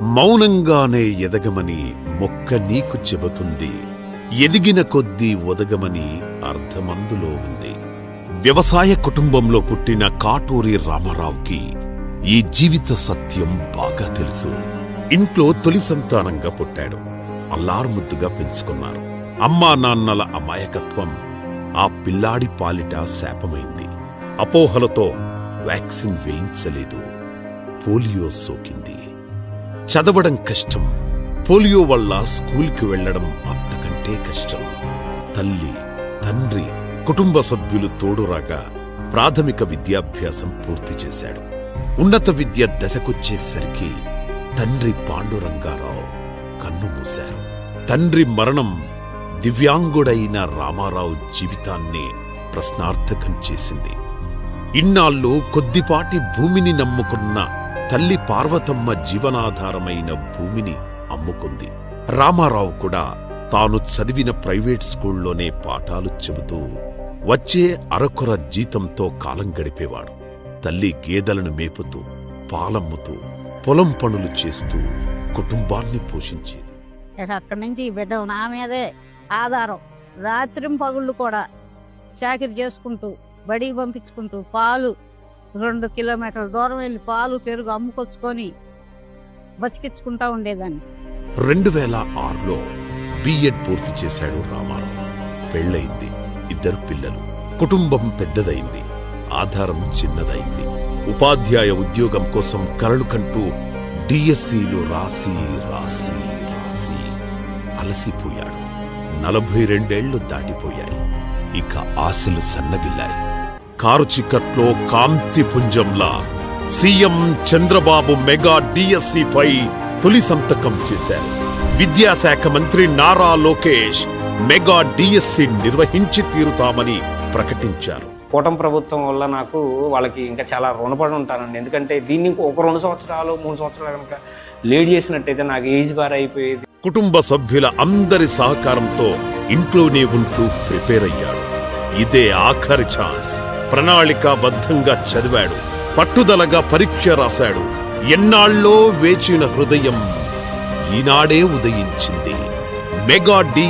మౌనంగానే ఎదగమని మొక్క నీకు చెబుతుంది. ఎదిగిన కొద్దీ ఒదగమని అర్థమందులో ఉంది. వ్యవసాయ కుటుంబంలో పుట్టిన కాటూరి రామారావుకి ఈ జీవిత సత్యం బాగా తెలుసు. ఇంట్లో తొలి సంతానంగా పుట్టాడు. అల్లారుముద్దుగా పెంచుకున్నారు. అమ్మా నాన్నల అమాయకత్వం ఆ పిల్లాడి పాలిట శాపమైంది. అపోహలతో వ్యాక్సిన్ వేయించలేదు. పోలియో సోకింది. చదవడం కష్టం. పోలియో వల్ల స్కూల్కి వెళ్ళడం అంతకంటే కష్టం. తల్లి తండ్రి కుటుంబ సభ్యులు తోడురాగా ప్రాథమిక విద్యాభ్యాసం పూర్తి చేశాడు. ఉన్నత విద్య దశకొచ్చేసరికి తండ్రి పాండురంగారావు కన్ను మూశారు. తండ్రి మరణం దివ్యాంగుడైన రామారావు జీవితాన్ని ప్రశ్నార్థకం చేసింది. ఇన్నాళ్ళు కొద్దిపాటి భూమిని నమ్ముకున్న తల్లి పార్వతమ్మ జీవనాధారమైన భూమిని అమ్ముకుంది. రామారావు కూడా తాను చదివిన ప్రైవేట్ స్కూల్లోనే పాఠాలు చెబుతూ వచ్చే అరకొర జీతంతో కాలం గడిపేవాడు. తల్లి గేదెలను మేపుతూ పాలమ్ముతూ పొలం పనులు చేస్తూ కుటుంబాన్ని పోషించేది. అక్కడి నుంచి బిడ్డ నా మీదే ఆధారం. రాత్రి పగుళ్ళు కూడా చాకిరి చేసుకుంటూ బడికి పంపించుకుంటూ పాలు రెండు కిలోమీటర్ల దూరం వెళ్ళి పాలు పెరుగు అమ్ముకొచ్చుకొని బతికించుకుంటా ఉండేదాన్ని. రెండు వేల ఆరులో బిఎడ్ పూర్తి చేశాడు రామారావు. పెళ్ళయింది. ఇద్దరు పిల్లలు. కుటుంబం పెద్దదైంది. ఆధారం చిన్నదైంది. ఉపాధ్యాయ ఉద్యోగం కోసం కలలు కంటూ డిఎస్సిలు రాసి రాసి రాసి అలసిపోయాడు. నలభై రెండేళ్ళు దాటిపోయాయి. ఇక ఆశలు సన్నగిల్లాయి. కారు చిక్కట్లో కాంతి పుంజంలా సీఎం చంద్రబాబు మెగా డిఎస్సిపై తొలి సంతకం చేశారు. విద్యాశాఖ మంత్రి నారా లోకేష్ మెగా డిఎస్సి నిర్వహించి తీరుతామని ప్రకటించారు. కూటమి ప్రభుత్వం వల్ల నాకు వాళ్ళకి ఇంకా చాలా రుణపడి ఉంటానండి. ఎందుకంటే దీన్ని ఒక రెండు సంవత్సరాలు మూడు సంవత్సరాలు కనుక లేట్ చేసినట్టయితే నాకు ఏజ్ బార్ అయిపోయేది. కుటుంబ సభ్యుల అందరి సహకారంతో ఇంట్లోనే ఉంటూ ప్రిపేర్ అయ్యాడు. ఇదే ఆఖరి ఛాన్స్. ప్రణాళికాబద్ధంగా చదివాడు. పట్టుదలగా పరీక్ష రాశాడు. ఎన్నాళ్ళో వేచిన హృదయం ఈనాడే ఉదయించింది. Mega D